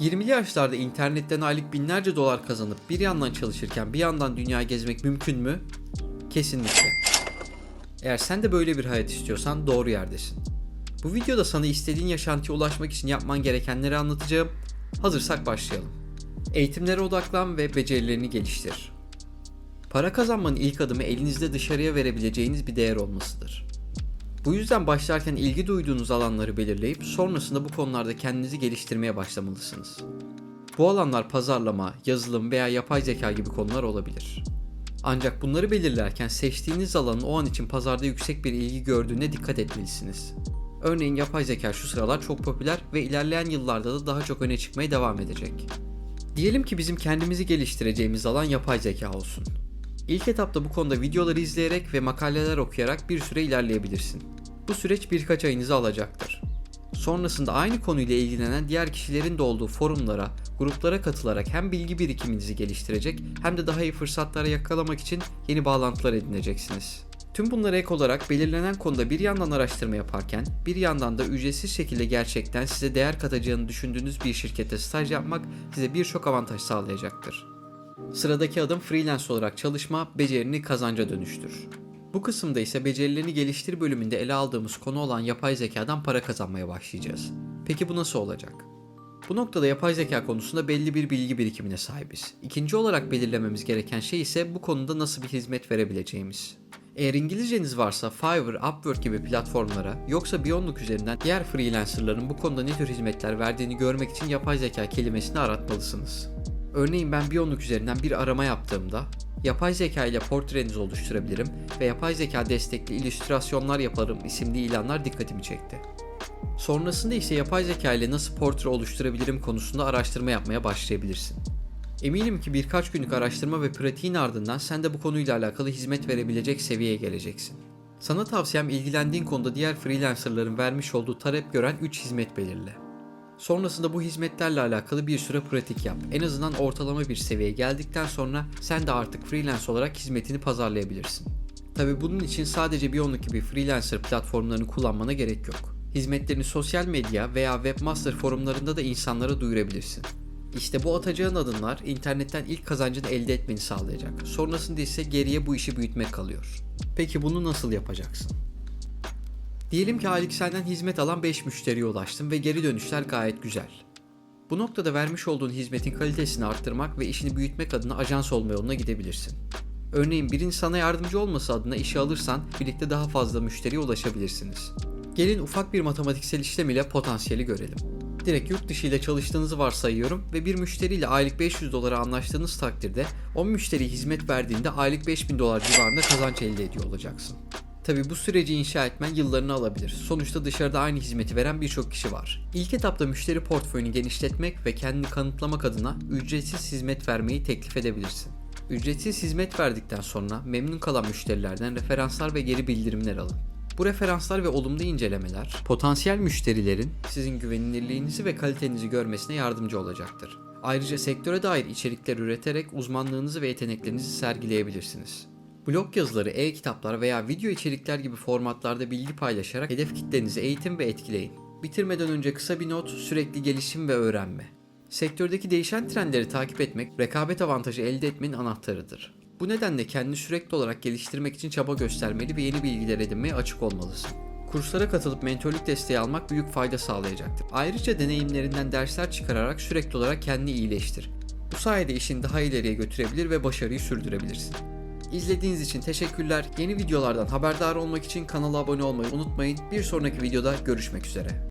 20'li yaşlarda internetten aylık binlerce dolar kazanıp bir yandan çalışırken bir yandan dünyayı gezmek mümkün mü? Kesinlikle. Eğer sen de böyle bir hayat istiyorsan doğru yerdesin. Bu videoda sana istediğin yaşantıya ulaşmak için yapman gerekenleri anlatacağım. Hazırsak başlayalım. Eğitimlere odaklan ve becerilerini geliştir. Para kazanmanın ilk adımı elinizde dışarıya verebileceğiniz bir değer olmasıdır. Bu yüzden başlarken ilgi duyduğunuz alanları belirleyip sonrasında bu konularda kendinizi geliştirmeye başlamalısınız. Bu alanlar pazarlama, yazılım veya yapay zeka gibi konular olabilir. Ancak bunları belirlerken seçtiğiniz alanın o an için pazarda yüksek bir ilgi gördüğüne dikkat etmelisiniz. Örneğin yapay zeka şu sıralar çok popüler ve ilerleyen yıllarda da daha çok öne çıkmaya devam edecek. Diyelim ki bizim kendimizi geliştireceğimiz alan yapay zeka olsun. İlk etapta bu konuda videoları izleyerek ve makaleler okuyarak bir süre ilerleyebilirsin. Bu süreç birkaç ayınızı alacaktır. Sonrasında aynı konuyla ilgilenen diğer kişilerin de olduğu forumlara, gruplara katılarak hem bilgi birikiminizi geliştirecek hem de daha iyi fırsatlara yakalamak için yeni bağlantılar edineceksiniz. Tüm bunlara ek olarak belirlenen konuda bir yandan araştırma yaparken bir yandan da ücretsiz şekilde gerçekten size değer katacağını düşündüğünüz bir şirkette staj yapmak size birçok avantaj sağlayacaktır. Sıradaki adım freelance olarak çalışma, becerini kazanca dönüştür. Bu kısımda ise becerilerini geliştir bölümünde ele aldığımız konu olan yapay zekadan para kazanmaya başlayacağız. Peki bu nasıl olacak? Bu noktada yapay zeka konusunda belli bir bilgi birikimine sahibiz. İkinci olarak belirlememiz gereken şey ise bu konuda nasıl bir hizmet verebileceğimiz. Eğer İngilizceniz varsa Fiverr, Upwork gibi platformlara yoksa Beyondluk üzerinden diğer freelancerların bu konuda ne tür hizmetler verdiğini görmek için yapay zeka kelimesini aratmalısınız. Örneğin ben Beyondluk üzerinden bir arama yaptığımda yapay zeka ile portrenizi oluşturabilirim ve yapay zeka destekli illüstrasyonlar yaparım isimli ilanlar dikkatimi çekti. Sonrasında ise yapay zeka ile nasıl portre oluşturabilirim konusunda araştırma yapmaya başlayabilirsin. Eminim ki birkaç günlük araştırma ve pratiğin ardından sen de bu konuyla alakalı hizmet verebilecek seviyeye geleceksin. Sana tavsiyem ilgilendiğin konuda diğer freelancerların vermiş olduğu talep gören 3 hizmet belirle. Sonrasında bu hizmetlerle alakalı bir süre pratik yap. En azından ortalama bir seviyeye geldikten sonra sen de artık freelance olarak hizmetini pazarlayabilirsin. Tabi bunun için sadece Beyondluk gibi freelancer platformlarını kullanmana gerek yok. Hizmetlerini sosyal medya veya webmaster forumlarında da insanlara duyurabilirsin. İşte bu atacağın adımlar internetten ilk kazancını elde etmeni sağlayacak. Sonrasında ise geriye bu işi büyütmek kalıyor. Peki bunu nasıl yapacaksın? Diyelim ki senden hizmet alan 5 müşteriye ulaştın ve geri dönüşler gayet güzel. Bu noktada vermiş olduğun hizmetin kalitesini arttırmak ve işini büyütmek adına ajans olma yoluna gidebilirsin. Örneğin birinin sana yardımcı olması adına işe alırsan birlikte daha fazla müşteriye ulaşabilirsiniz. Gelin ufak bir matematiksel işlem ile potansiyeli görelim. Direkt yurt dışı ile çalıştığınızı varsayıyorum ve bir müşteriyle aylık 500 dolara anlaştığınız takdirde o müşteriye hizmet verdiğinde aylık 5000 dolar civarında kazanç elde ediyor olacaksın. Tabi bu süreci inşa etmen yıllarını alabilir. Sonuçta dışarıda aynı hizmeti veren birçok kişi var. İlk etapta müşteri portföyünü genişletmek ve kendini kanıtlamak adına ücretsiz hizmet vermeyi teklif edebilirsin. Ücretsiz hizmet verdikten sonra memnun kalan müşterilerden referanslar ve geri bildirimler alın. Bu referanslar ve olumlu incelemeler potansiyel müşterilerin sizin güvenilirliğinizi ve kalitenizi görmesine yardımcı olacaktır. Ayrıca sektöre dair içerikler üreterek uzmanlığınızı ve yeteneklerinizi sergileyebilirsiniz. Blog yazıları, e-kitaplar veya video içerikler gibi formatlarda bilgi paylaşarak hedef kitlenizi eğitim ve etkileyin. Bitirmeden önce kısa bir not, sürekli gelişim ve öğrenme. Sektördeki değişen trendleri takip etmek, rekabet avantajı elde etmenin anahtarıdır. Bu nedenle kendini sürekli olarak geliştirmek için çaba göstermeli ve yeni bilgiler edinmeye açık olmalısın. Kurslara katılıp mentorluk desteği almak büyük fayda sağlayacaktır. Ayrıca deneyimlerinden dersler çıkararak sürekli olarak kendini iyileştir. Bu sayede işini daha ileriye götürebilir ve başarıyı sürdürebilirsin. İzlediğiniz için teşekkürler. Yeni videolardan haberdar olmak için kanala abone olmayı unutmayın. Bir sonraki videoda görüşmek üzere.